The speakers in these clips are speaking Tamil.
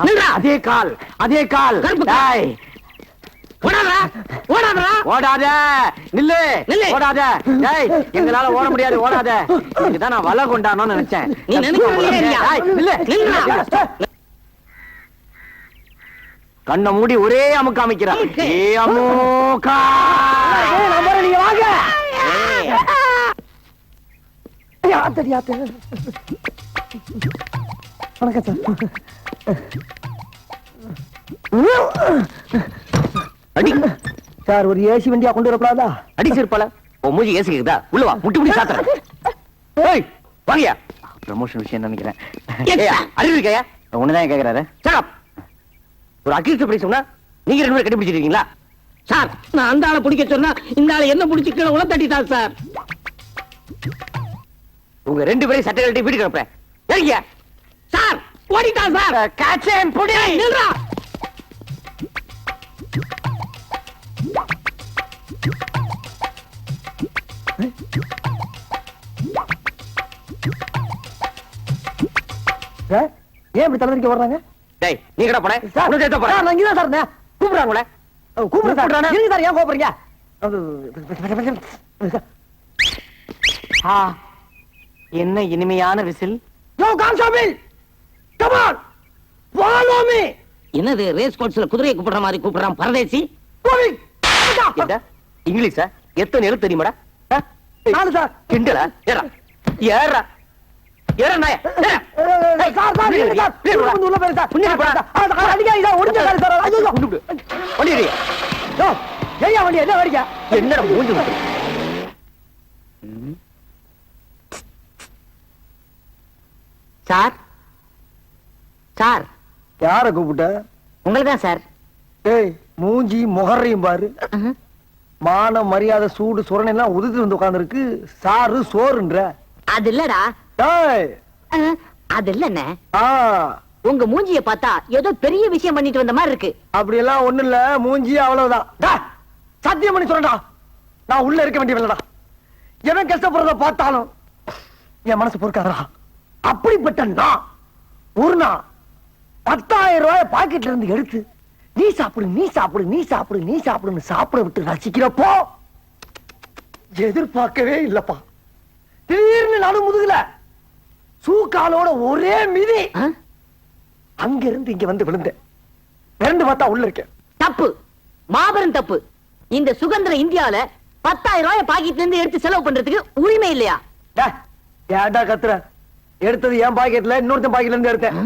அதே கால் அதே கால். ஓடாதா. நில்லு. நில்லு. ஓடாத. டேய் எங்களால ஓட முடியாது ஓடாத. இதுதான் நான் வலை கொண்டானோன்னு நினைச்சேன். நீ நினைக்கிறதுலயே இருக்கியா? டேய், நில்லு. நில்லுடா. கண்ணை மூடி ஒரே அமுக்கு அமைக்கிறான் அமுக்கு. ஏ அமுக்கா. நீங்க வாங்க. ஆத்தடி ஆத்த வணக்கம் சார். அடி. சார் ஒரு ஏசி வண்டியா கொண்டு வரக்கூடாதா? அடி சிறுப்பால உன் மூஞ்சி ஏசிக்குதா உள்ள வா முட்டி முட்டி சாத்துறேன். ஏய் வாங்கயா ப்ரமோஷன் விஷயம் நினைக்கிறேன். அறிவு இருக்கையா? ஒண்ணுதான் கேக்குறாரு? Up. ஒரு அக்யூஸ்ட் படி சொன்னா நீங்க ரெண்டு பேரும் கண்டுபிடிச்சிருக்கீங்களா? சார் நான் அந்த ஆளை பிடிக்க சொன்னா இந்த ஆளை என்ன பிடிச்சி கீழே உள்ள தட்டிட்டான் சார் உங்க ரெண்டு பேரும் சட்டை கழட்டி வீட்டுக்கு அனுப்புறேன். ஏறிங்க சார் ஓடிட்டான் சார். காச்சேன் புடி. நில்றா. சார் ஏன் இப்படி தலைவரிக்க வர்றாங்க டேய் நீ கடா போன? சார் உனக்கு ஏத்த போற சார், நான் சார். கூப்பிடுறாங்களே கூப்பிடுறேன் சார். கூப்பிடுறானே? இருங்க சார் ஏன் கூப்பிடுறீங்க ஆ என்ன இனிமையான whistle? Yo constable come on follow me என்னது ரேஸ் கோர்ஸ்ல குதிரையை கூப்பிடுற மாதிரி கூப்பிடுறான் பரதேசி? என்ன இங்கிலீஷா? எத்தனை எழுத்து தெரியுமாடா? நாலு சார். கிண்டலா? ஏறா. ஏறா. ஏறா நாய. ஏறா. சார் சார் இருங்க சார். ஏய், உள்ள வந்து உள்ள போய் சார். புண்ணியம் போடா. ஆ, சார், அடிக்காதீங்க சார். ஒடிஞ்ச சார் சார். ஐயோ கொண்டு விடு. வண்டி எடு. யோ ஏய்யா வண்டி என்ன வடிக்க என்னடா மூஞ்சி முட்டு? Sir sir. யார கூப்பிட்ட? உங்களுக்கு தான் சார். ஏய் மூஞ்சி முகரையும் பாரு. மான மரியாதை சூடு சுரணை எல்லாம் உதுத்து வந்து உட்கார்ந்துருக்கு. சாரு சோறுன்ற. அது இல்லடா. ஏய் அது இல்லண்ணே. ஆ. உங்க மூஞ்சிய பார்த்தா ஏதோ பெரிய விஷயம் பண்ணிட்டு வந்த மாதிரி இருக்கு. அப்படி எல்லாம் ஒண்ணு இல்ல. மூஞ்சி அவ்வளவுதான். சத்தியம் பண்ணி சொல்றேன்டா. நான் உள்ள இருக்க வேண்டியவில்லடா எவன் கஷ்டப்படுறத பார்த்தாலும் என் மனசு பொறுக்காதடா. அப்படிப்பட்ட நான். ஒரு பத்தாயிரம் ரூபாய் பாக்கெட்ல இருந்து எடுத்து நீ சாப்பிடு நீ சாப்பிடு நீ சாப்பிடு நீ சாப்பிடுன்னு சாப்பிட விட்டு ரசிக்கிறப்போ எதிர்பார்க்கவே இல்லப்பா. திடீர்னு நடு முதுகுல சூக்காலோட ஒரே மிதி. அங்க இருந்து இங்க வந்து விழுந்தேன். ரெண்டு பார்த்தா உள்ள இருக்கேன். தப்பு. மாபெரும் தப்பு. இந்த சுதந்திர இந்தியால பத்தாயிரம் ரூபாய் பாக்கெட்ல இருந்து எடுத்து செலவு பண்றதுக்கு உரிமை இல்லையா? ஏன்டா கத்துற? எடுத்தது என் பாக்கெட்ல இன்னொருத்தன் பாக்கெட்ல இருந்து எடுத்தேன்.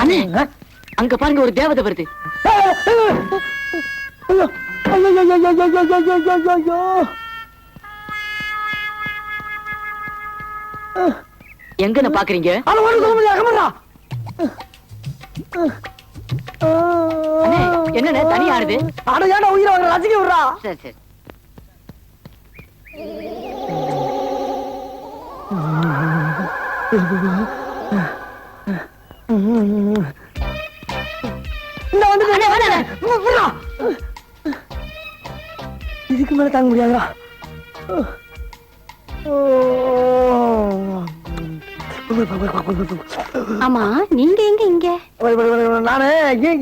அண்ணே அங்க பாருங்க ஒரு தேவதை வருது. எங்க பாக்குறீங்க? என்ன தனியா ஆடுது? அட ஏடா உயிரை ரசிக்க விடுறா? சரி சரி. இதுக்கு மேல தாங்க முடியாதுடா. ஆமா நீங்க எங்க இங்க? நானு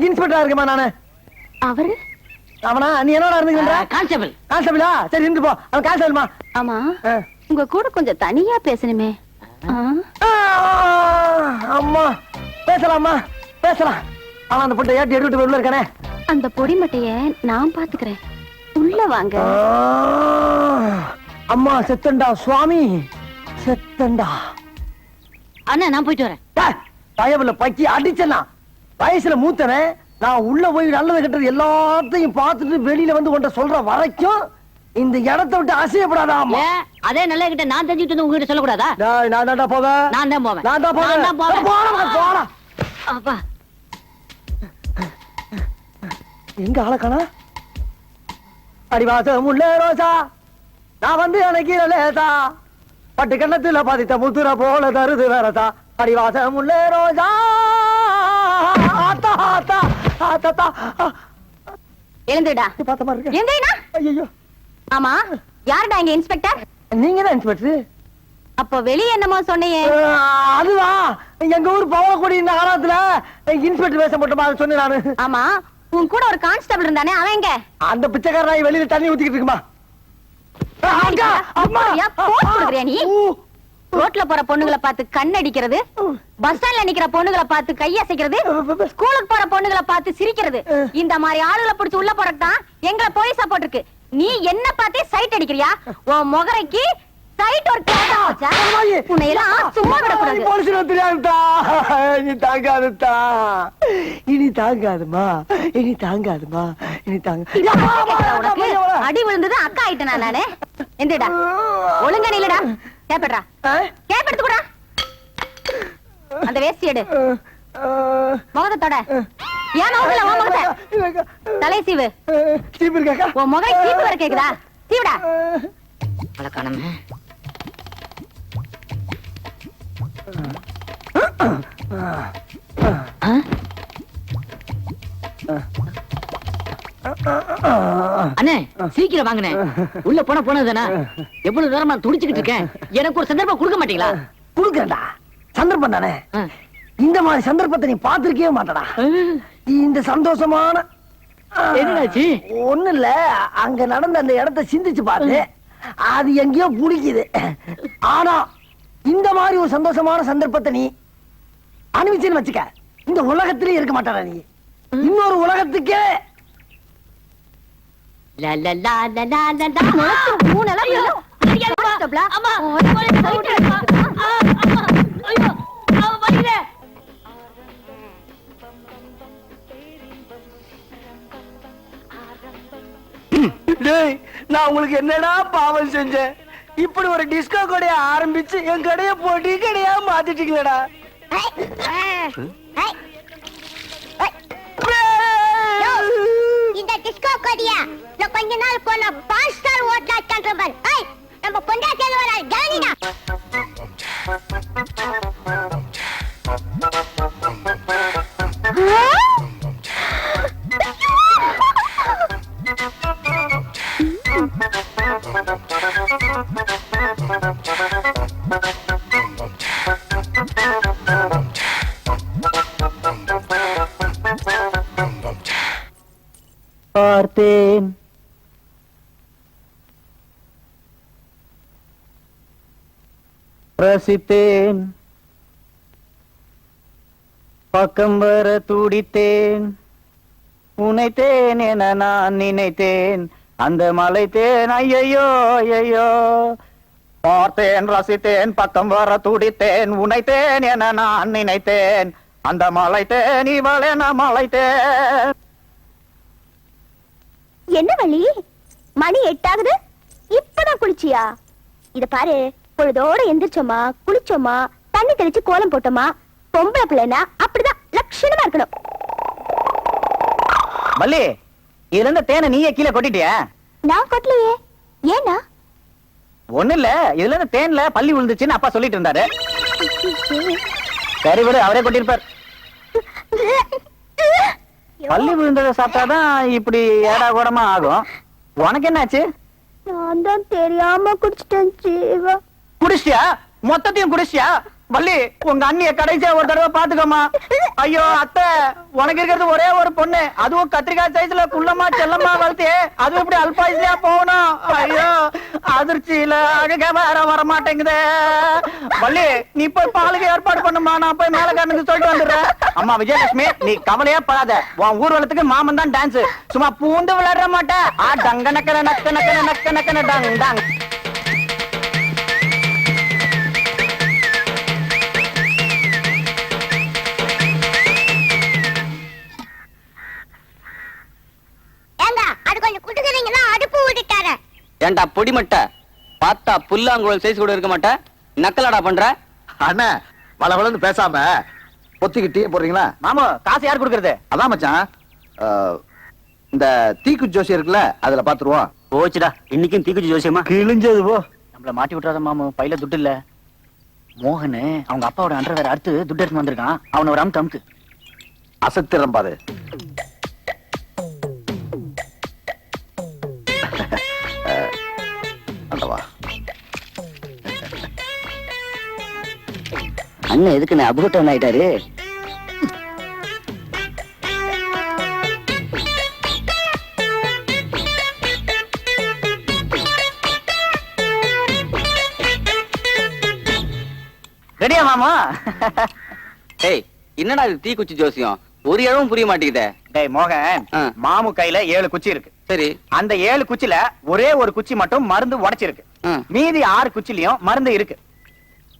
இன்ஸ்பெக்டரா இருக்கேமா நானு. அவரு? அவனா நீ என்னடா இருந்துக்கின்ற கான்ஸ்டபிள் கான்ஸ்டபிளா சரி இருந்து போ. அவன் கான்ஸ்டபிள்மா ஆமா. உங்க கூட கொஞ்சம் தனியா பேசணுமே? அம்மா பேசலாமா பேசலாம். ஆனா அந்த பொட்டை ஏட்டி எடுத்துட்டு உள்ள இருக்கானே. அந்த பொடி மட்டைய நான் பாத்துக்கிறேன். உள்ள வாங்க. அம்மா செத்தண்டா சுவாமி. செத்தண்டா. அண்ணா நான் போயிட்டு வரேன். டேய், பயவுல பக்கி அடிச்சனா வயசுல மூத்தவன் நான் உள்ள போய் நல்லது கெட்டது எல்லாத்தையும் பார்த்துட்டு வெளியில வந்து உன்ட்ட சொல்ற வரைக்கும் இந்த இடத்தை விட்டு அசையப்படாதா அம்மா ஏன் அதே நல்ல கிட்ட நான் தெரிஞ்சுட்டு வந்து உங்ககிட்ட சொல்லக்கூடாதா? நான் தான்டா போவேன். நான் தான் போவேன். நான் தான் போவேன். நான் தான் போவேன். போடா போடா அப்பா. எங்க ஆளக்கானா அடிவாசம் உள்ள ரோசா. நான் வந்து எனக்கு லேசா. பட்டு கண்ணத்துல பாதித்த முத்துற போல தருது வேறதா அடிவாசம் உள்ள ரோசா. ஆத்தா ஆத்தா ஆத்தா எழுந்துடா பார்த்த மாதிரி இருக்கு. எங்கண்ணா? ஐயோ ஆமா யாருடா இங்க இன்ஸ்பெக்டர்? நீங்க தான் இன்ஸ்பெக்டர். அப்ப வெளிய என்னமோ சொன்னியே அதுவா? எங்க ஊர் பவளக்குடி நகரத்துல இன்ஸ்பெக்டர் வேஷம் போட்டு மாதிரி சொன்னேன் நானு. ஆமா உன் கூட ஒரு கான்ஸ்டபிள் இருந்தானே அவன் எங்க? அந்த பிச்சைக்காரனாய் வெளியில தண்ணி ஊத்திக்கிட்டு இருக்குமா? ரோட்ல போற பொண்ணுங்களை பார்த்து கண் அடிக்கிறது பஸ் ஸ்டாண்ட்ல நிக்கிற பொண்ணுங்களை பார்த்து கையசைக்கிறது ஸ்கூலுக்கு போற பொண்ணுங்களை பார்த்து சிரிக்கிறது. இந்த மாதிரி ஆளுகளை பிடிச்சு உள்ள போறதுதான் எங்களை போலீஸா போட்டிருக்கு. நீ என்ன பார்த்தே சைட் அடிக்கிறியா? உன் முகரைக்கு சைட் ஒரு கேட்டா வச்சா. உன்னை எல்லாம் சும்மா விடக்கூடாது. போலீஸ்ல தெரியாதுதா இனி தாங்காதுதா இனி தாங்காதுமா? இனி தாங்காதுமா? இனி தாங்க? அடி விழுந்தது அக்கா ஆயிட்டேனா நானு? எந்திடா ஒழுங்கா நில்லுடா. கேப்படா கேப்படுத்து கூட அந்த வேஷ்டி எடு. முகத்தை தொட. ஏன் முகத்துல உன் முகத்தை தலை சீவு. சீப்பு இருக்காக்கா உன் முகம் சீப்பு வர கேக்குதா? சீவுடா. பழக்கானமே அண்ணே சீக்கிரம் வாங்கண்ணே. உள்ள போன போனதுதானே? எவ்வளவு நேரம் நான் துடிச்சுக்கிட்டு இருக்கேன். எனக்கு ஒரு சந்தர்ப்பம் கொடுக்க மாட்டீங்களா? குடுக்கறா சந்தர்ப்பம் தானே. இந்த மாதிரி சந்தர்ப்பத்தை நீ பாத்திருக்கவே மாட்டடா. இந்த சந்தோஷமான என்னாச்சு? ஒண்ணு இல்ல அங்க நடந்த அந்த இடத்தை சிந்திச்சு பார்த்து அது எங்கேயோ புடிக்குது ஆனா இந்த மாதிரி ஒரு சந்தோஷமான சந்தர்ப்பத்தை நீ அனுபவிச்சுன்னு வச்சுக்க இந்த உலகத்திலே இருக்க மாட்டாடா நீ இன்னொரு உலகத்துக்கே லா, லா, லா, லா, லா, லா, லா. முகத்து மூணு அளவு ஐயோ, நான் உங்களுக்கு என்னடா பாவம் செஞ்சேன்? இப்படி ஒரு டிஸ்கோ கடையை ஆரம்பிச்சு என் கடையை போட்டி கடையா மாத்திட்டீங்களடா. இந்த டிஸ்கோ கொடியா நான் கொஞ்ச நாள் போன பால் ஸ்டார் ஹோட்டலா கண்ட்ரோல் ஏய் நம்ம பொண்டாட்டியில வர கவனிடா ரசித்தேன் பக்கம் வர துடித்தேன். உனைத்தேன் என நான் நினைத்தேன். அந்த மலைத்தேன் ஐயையோ ஐயையோ. பார்த்தேன் ரசித்தேன் பக்கம் வர துடித்தேன். உனைத்தேன் என நான் நினைத்தேன். அந்த மலைத்தேன் நான் மலைத்தேன் என்ன வழி மணி எட்டாகுது. இப்பதான் குளிச்சியா? இத பாரு. பொழுதோட எந்திரிச்சோமா குளிச்சோமா தண்ணி தெளிச்சு கோலம் போட்டோமா பொம்பளை பிள்ளைனா அப்படிதான் லட்சணமா இருக்கணும். மல்லி இதுல இருந்த தேனை நீயே கீழே கொட்டிட்டியா? நான் கொட்டலையே. ஏன்னா? ஒண்ணு இல்ல இதுல இருந்து தேன்ல பள்ளி விழுந்துச்சுன்னு அப்பா சொல்லிட்டு இருந்தாரு. சரி விடு அவரே கொட்டிருப்பார் பள்ளி விழுந்ததை சாப்பிட்டாதான் இப்படி ஏடா கூடமா ஆகும். உனக்கு என்னாச்சு? நான் தான் தெரியாம குடிச்சிட்டேன் ஜீவா. குடிச்சியா மொத்தத்தையும் குடிச்சியா வள்ளி உங்க அண்ணிய கடைசியா ஒரு தடவை பாத்துக்கோமா ஐயோ அத்தை உனக்கு இருக்கிறது ஒரே ஒரு பொண்ணு. அதுவும் கத்திரிக்காய் சைஸ்ல குள்ளமா செல்லமா வளர்த்தி அதுவும் இப்படி அல்பாயுசியா போகணும்? ஐயோ அதிர்ச்சியில அழக வேற வர மாட்டேங்குது வள்ளி நீ போய் பாலுக்கு ஏற்பாடு பண்ணுமா நான் போய் மேல கண்ணுக்கு சொல்லிட்டு வந்துடுறேன். அம்மா விஜயலட்சுமி நீ கவலையே படாத. உன் ஊர்வலத்துக்கு மாமன் தான் டான்ஸ் சும்மா பூந்து விளையாட மாட்டேன் ஆ டங்க நக்கன நக்க நக்கன நக்க நக்கன டங் டங் ஏன்டா பொடிமட்ட? பார்த்தா புல்லாங்குழல் சைஸ் கூட இருக்க மாட்ட. நக்கலாடா பண்ற? அண்ணா வளவளன்னு பேசாம பொத்திக்கிட்டே போடுறீங்களா? மாமு காசு யார் கொடுக்கறது? அதான் மச்சான். இந்த தீக்கு ஜோசி இருக்குல்ல அதுல பாத்துருவோம். போச்சுடா. இன்னைக்கும் தீக்குச்சி ஜோசியமா? கிழிஞ்சது போ. நம்மள மாட்டி விட்டுறாத மாமு பையில துட்டு இல்ல. மோகனு அவங்க அப்பாவோட அண்டர் வேற அடுத்து துட்டு எடுத்து வந்திருக்கான். அவனை ஒரு அமுக்கு அமுக்கு அசத்திரம் பாரு. அண்ணன் எதுக்கு நான் அபூட்டம் ஆயிட்டாரு? ரெடியா மாமா? டேய் என்னடா இது தீ குச்சி ஜோசியம்? ஒரு இழவும் புரிய மாட்டேங்குது. டேய் மோகன் மாமு கையில ஏழு குச்சி இருக்கு. சரி. அந்த ஏழு குச்சில ஒரே ஒரு குச்சி மட்டும் மருந்து உடைச்சிருக்கு. ஆ. மீதி ஆறு குச்சிலயும் மருந்து இருக்கு.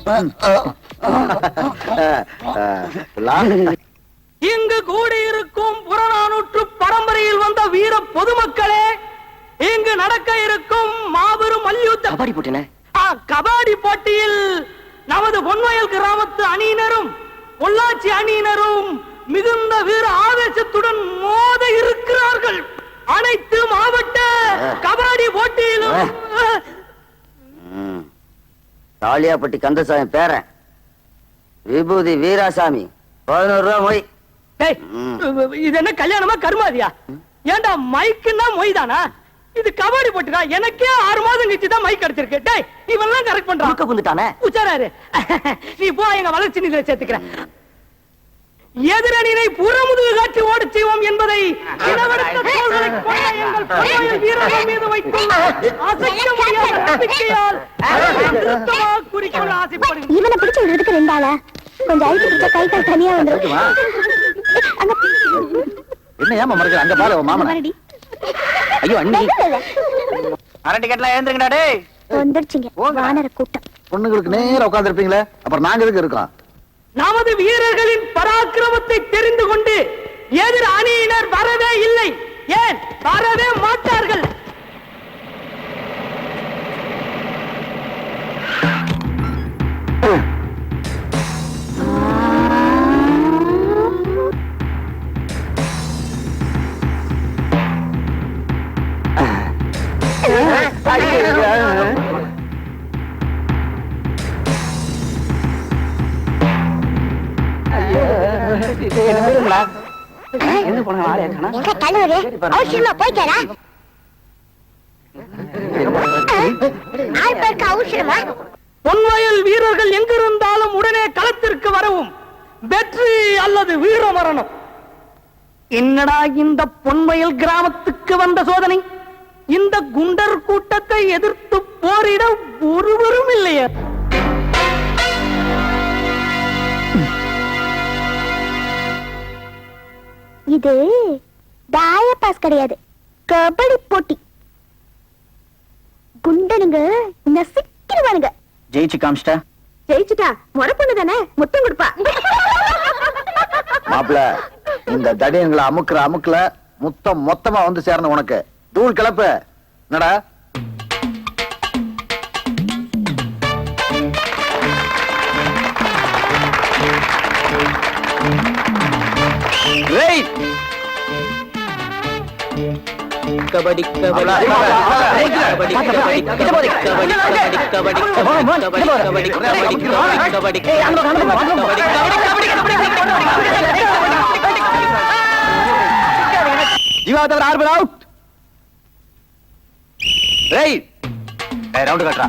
சார்ஜ் இங்கு கூடியிருக்கும் புறநானூற்று பரம்பரையில் வந்த வீர பொதுமக்களே இங்கு நடக்க இருக்கும் மாபெரும் மல்யுத்த கபாடி போட்டின கபாடி போட்டியில் நமது பொன்வயல் கிராமத்து அணியினரும் பொள்ளாச்சி அணியினரும் மிகுந்த வீர ஆவேசத்துடன் மோத இருக்கிறார்கள். அனைத்து மாவட்ட கபாடி போட்டியிலும் காளியாப்பட்டி கந்தசாமி பேரன். விபூதி வீராசாமி. பதினோரு ரூபா மொய். இது என்ன கல்யாணமா கருமாதியா ஏண்டா மைக்குன்னா மொய் தானா? இது கபாடி போட்டுக்கா எனக்கே ஆறு மாதம் கழிச்சு தான் மைக் அடிச்சிருக்கு டேய் இவெல்லாம் கரெக்ட் பண்றான். வந்துட்டானே உச்சாராரு நீ போ எங்க வளர்ச்சி நிதியில சேர்த்துக்கிறேன். எதிரணியை புறமுதுகு காட்சி ஓடி செய்வோம் என்பதை மீது இவனை தனியா வந்துருக்கு என்ன ஏமா மறுக்கிற அங்க பாரு மாமன் ஐயோ அண்ணி அரை டிக்கெட்லாம் எழுந்துருங்கடா டேய் வந்துருச்சுங்க வானர கூட்டம் பொண்ணுங்களுக்கு நேரா உட்கார்ந்து இருப்பீங்களே அப்புறம் நாங்க எதுக்கு நமது வீரர்களின் பராக்கிரமத்தை தெரிந்து கொண்டு எதிர் அணியினர் வரவே இல்லை. ஏன்? வரவே மாட்டார்கள். என்ன பண்ணுங்க வீரர்கள் எங்கிருந்தாலும் உடனே களத்திற்கு வரவும் வெற்றி அல்லது வீர மரணம். என்னடா இந்த பொன்வயல் கிராமத்துக்கு வந்த சோதனை? இந்த குண்டர் கூட்டத்தை எதிர்த்து போரிட ஒரு இது டாய கிடையாது. கபடி போட்டி. குண்டனுங்க நசிக்கிருவானுங்க ஜெயிச்சு காமிச்சிட்டா? ஜெயிச்சுட்டா. முறை பொண்ணு தானே? முத்தம் கொடுப்பா. மாப்பிள இந்த தடியங்களை அமுக்குற அமுக்குல முத்தம் மொத்தமா வந்து சேரணும் உனக்கு. தூள் கிளப்பு. என்னடா? Great! கபடி கபடி கபடி கபடி கபடி கபடி கட்டுறா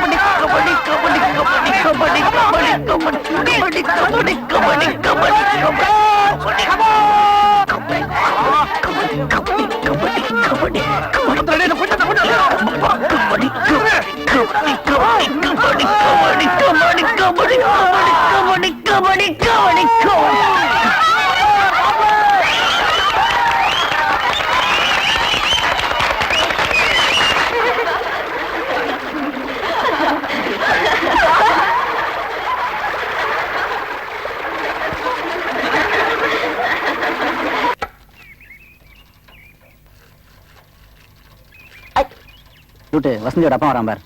ரூட்டு வசந்தியோட அப்பா வரான் பார்.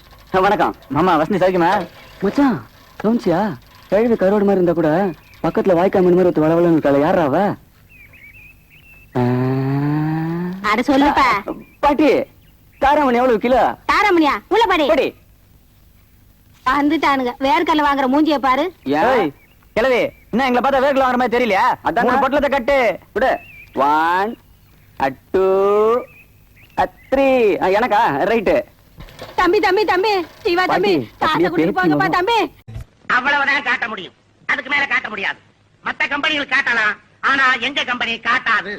வணக்கம். மாமா வசந்தி சௌக்கியமா மச்சான் கவுன்சியா கழுவி கரோடு மாதிரி இருந்தா கூட பக்கத்துல வாய்க்கா மீன் மாதிரி ஒருத்தர் வளவலன்னு இருக்காள யாரா அவ? அட சொல்லுப்பா. பாட்டி காராமணி எவ்வளவு கிலோ? தாராமணியா? உள்ள படி. படி. வந்துட்டானுங்க. வேர்க்கல்ல வாங்குற மூஞ்சிய பாரு. ஏய். கிளவி என்ன எங்களை பார்த்தா வேர்க்கல வாங்குற மாதிரி தெரியலையா? அதான் மூணு பொட்டலத்தை கட்டு. விடு. ஒன் டூ த்ரீ எனக்கா? ரைட்டு தம்பி தம்பி தம்பி. சிவா தம்பி. காசை கொடுத்து போங்கப்பா தம்பி. அவ்வளவுதான் காட்ட முடியும். அதுக்கு மேல காட்ட முடியாது. மத்த கம்பெனிகள் காட்டலாம். ஆனா எங்க கம்பெனி காட்டாது.